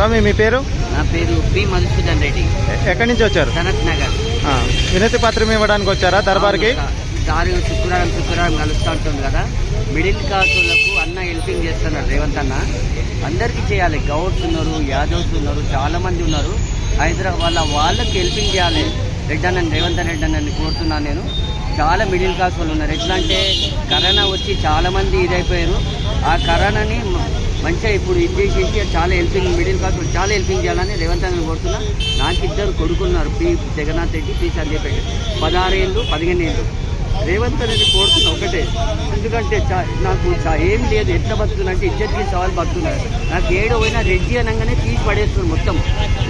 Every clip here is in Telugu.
స్వామి మీ పేరు? నా పేరు పి మధుసూదన్ రెడ్డి. ఎక్కడి నుంచి వచ్చారు? సనత్ నగర్. వినతి పత్రం ఇవ్వడానికి వచ్చారా దర్బార్కి? దారి శుక్రవారం శుక్రవారం కలుస్తూ ఉంటుంది కదా. మిడిల్ క్లాస్ వాళ్ళకు అన్న హెల్పింగ్ చేస్తున్నారు రేవంత్ అన్న. అందరికీ చేయాలి. గౌడ్స్ ఉన్నారు యాదవ్స్ ఉన్నారు చాలా మంది ఉన్నారు. హైదరాబాద్ వాళ్ళ వాళ్ళకి హెల్పింగ్ చేయాలి. రెడ్డి అన్న రేవంత్ రెడ్డి అన్నని కోరుతున్నాను నేను. చాలా మిడిల్ క్లాస్ వాళ్ళు ఉన్నారు. ఎట్లా అంటే కరోనా వచ్చి చాలా మంది ఇదైపోయారు. ఆ కరోనాని మంచిగా ఇప్పుడు ఇది చేసి చాలా హెల్పింగ్ మిడిల్ క్లాస్ చాలా హెల్పింగ్ చేయాలని రేవంత్ అని కోరుతున్నా. నాకు ఇద్దరు కొడుకున్నారు పి. జగన్నాథ్ రెడ్డి పి. సంజయ్ రెడ్డి పదహారు ఏళ్ళు పదిహేను ఏళ్ళు. రేవంత్ అనేది కోరుతున్న ఒకటే. ఎందుకంటే చా- నాకు ఏం లేదు ఎట్లా బతుకున్నా అంటే ఇజ్జత్కి సవాల్ బతుకున్నారు నాకు ఏడో పోయినా రెడ్డి అనగానే తీసి పడేస్తుంది మొత్తం.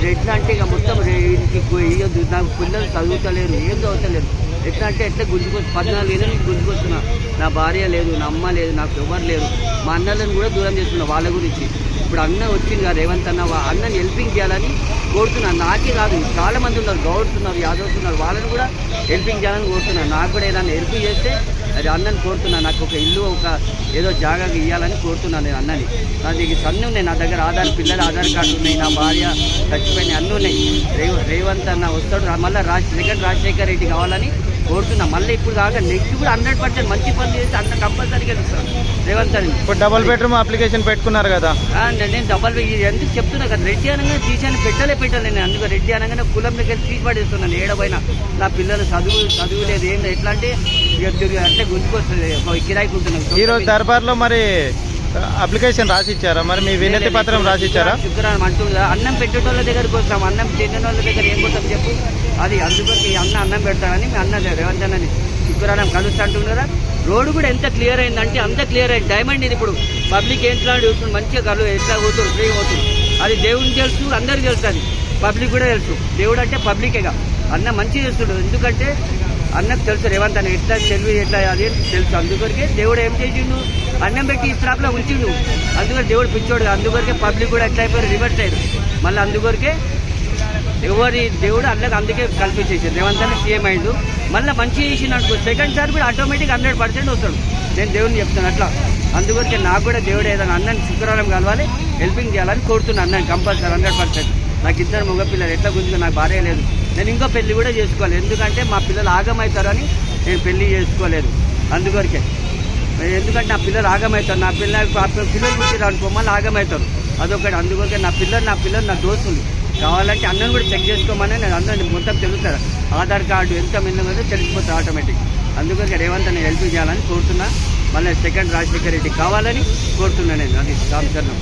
ఎట్లా అంటే ఇక మొత్తం ఇంటికి నాకు పిల్లలు చదువుతలేరు ఏం చదువుతలేరు. ఎట్లా అంటే ఎట్లా గుంజుకొచ్చి పద్నాలుగు ఏళ్ళ నుంచి గుంజుకొస్తున్నా. నా భార్య లేదు నా అమ్మ లేదు నాకు ఎవరు లేరు. మా అన్నలను కూడా దూరం చేస్తున్నా వాళ్ళ గురించి. ఇప్పుడు అన్న వచ్చింది కదా రేవంత్ అన్న వా- అన్నని హెల్పింగ్ చేయాలని కోరుతున్నాను నాకే కాదు చాలా మంది ఉన్నారు గౌడ్స్ ఉన్నారు యాదవ్స్ ఉన్నారు వాళ్ళని కూడా హెల్పింగ్ చేయాలని కోరుతున్నాను నాకు కూడా ఏదైనా హెల్ప్ చేస్తే అది అన్నని కోరుతున్నాను నాకు ఒక ఇల్లు ఒక ఏదో జాగా ఇవ్వాలని కోరుతున్నాను నేను అన్నని. నాకు దగ్గర ఉన్నాయి. నా దగ్గర ఆధార్ పిల్లల ఆధార్ కార్డు ఉన్నాయి. నా భార్య చచ్చిపోయిన అన్నీ ఉన్నాయి. రేవ రేవంత్ అన్న వస్తాడు. మళ్ళీ రాజ్ సెకండ్ రాజశేఖర్ రెడ్డి కావాలని కోరుతున్నా. మళ్ళీ ఇప్పుడు కాక నెక్స్ట్ కూడా హండ్రెడ్ పర్సెంట్ మంచి పని చేస్తే అన్న కంపల్సరీగా ఇస్తాను రేవంత్ అని ఇప్పుడు డబుల్ బెడ్రూమ్ అప్లికేషన్ పెట్టుకున్నారు కదా. నేను డబల్ ఎందుకు చెప్తున్నా కదా. రెడ్డి అనగానే తీసాను పెట్టలే పెట్టలే నేను. అందుకు రెడ్డి అనగానే కులం దగ్గర తీసి పడేస్తున్నాను ఏడబోయినా నా పిల్లలు చదువు చదువు లేదు. ఏం ఎట్లా అంటే అంటే గుంజుకొస్తుంది కిరాయికి ఉంటున్నాను ఈ రోజు దర్బార్లో మరి అప్లికేషన్ రాసి ఇచ్చారా మరి మీ వినతి పత్రం రాసి ఇచ్చారా శుక్రవారం అంటుందా? అన్నం పెట్టేటోళ్ళ దగ్గరికి వస్తాం. అన్నం తిన్న వాళ్ళ దగ్గర ఏం పోతాం చెప్పు? అది అందుకోసం ఈ అన్న అన్నం పెడతానని మీ అన్న రేవంత్ అన్నని శుక్రవారం కలుస్తా అంటున్నారా? రోడ్డు కూడా ఎంత క్లియర్ అయిందంటే అంత క్లియర్ అయింది. డైమండ్ ఇది ఇప్పుడు. పబ్లిక్ ఎట్లా చూస్తుంది మంచిగా కలు ఎట్లా పోతుంది ఫ్రీ పోతుంది అది దేవుడికి తెలుసు అందరికీ తెలుసు అది. పబ్లిక్ కూడా తెలుసు. దేవుడు అంటే పబ్లికేగా. అన్న మంచిగా చేస్తుడు. ఎందుకంటే అన్నకు తెలుసు రేవంత్ అని ఎట్లా తెలివి ఎట్లా అది తెలుసు. అందుకొరకే దేవుడు ఏం చేసిండు? అన్నం పెట్టి ఈ స్టాప్లో ఉంచిండు. అందుకని దేవుడు పిచ్చోడు అందుకొరికే పబ్లిక్ కూడా ఎట్లా అయిపోయారు? రివర్స్ అయ్యారు మళ్ళీ అందుకొరకే ఎవరి దేవుడు అన్నకు అందుకే కల్పించేసాడు. రేవంత్ అని సీఎం అయిండు. మళ్ళీ మంచి చేసిండు అనుకో. సెకండ్ సార్ కూడా ఆటోమేటిక్ హండ్రెడ్ పర్సెంట్ వస్తాడు. నేను దేవుడిని చెప్తాను అట్లా. అందుకొరికే నాకు కూడా దేవుడు ఏదైనా అన్నని శుక్రవారం కలవాలి హెల్పింగ్ చేయాలని కోరుతున్నాను అన్నని కంపల్సరీ హండ్రెడ్ పర్సెంట్ నాకు ఇద్దరు మగ పిల్లలు ఎట్లా గుంజుగా నాకు భార్య లేదు. నేను ఇంకో పెళ్ళి కూడా చేసుకోవాలి ఎందుకంటే మా పిల్లలు ఆగమవుతారని నేను పెళ్ళి చేసుకోలేదు. అందుకొరకే. ఎందుకంటే నా పిల్లలు ఆగమవుతారు నా పిల్ల పిల్లలు గురించి అనుకో మళ్ళీ ఆగమవుతారు అదొకటి. అందుకొరకే నా పిల్లలు నా పిల్లలు నా దోస్తులు. కావాలంటే అన్నను కూడా చెక్ చేసుకోమని నేను అందరిని మొత్తం తెలుస్తారు ఆధార్ కార్డు ఎంత మిన్నదో తెలిసిపోతుంది ఆటోమేటిక్. అందుకొరకే రేవంత్ నేను హెల్ప్ చేయాలని కోరుతున్నా. మళ్ళీ సెకండ్ రాజశేఖర రెడ్డి కావాలని కోరుతున్నా నేను. అది రామచరణం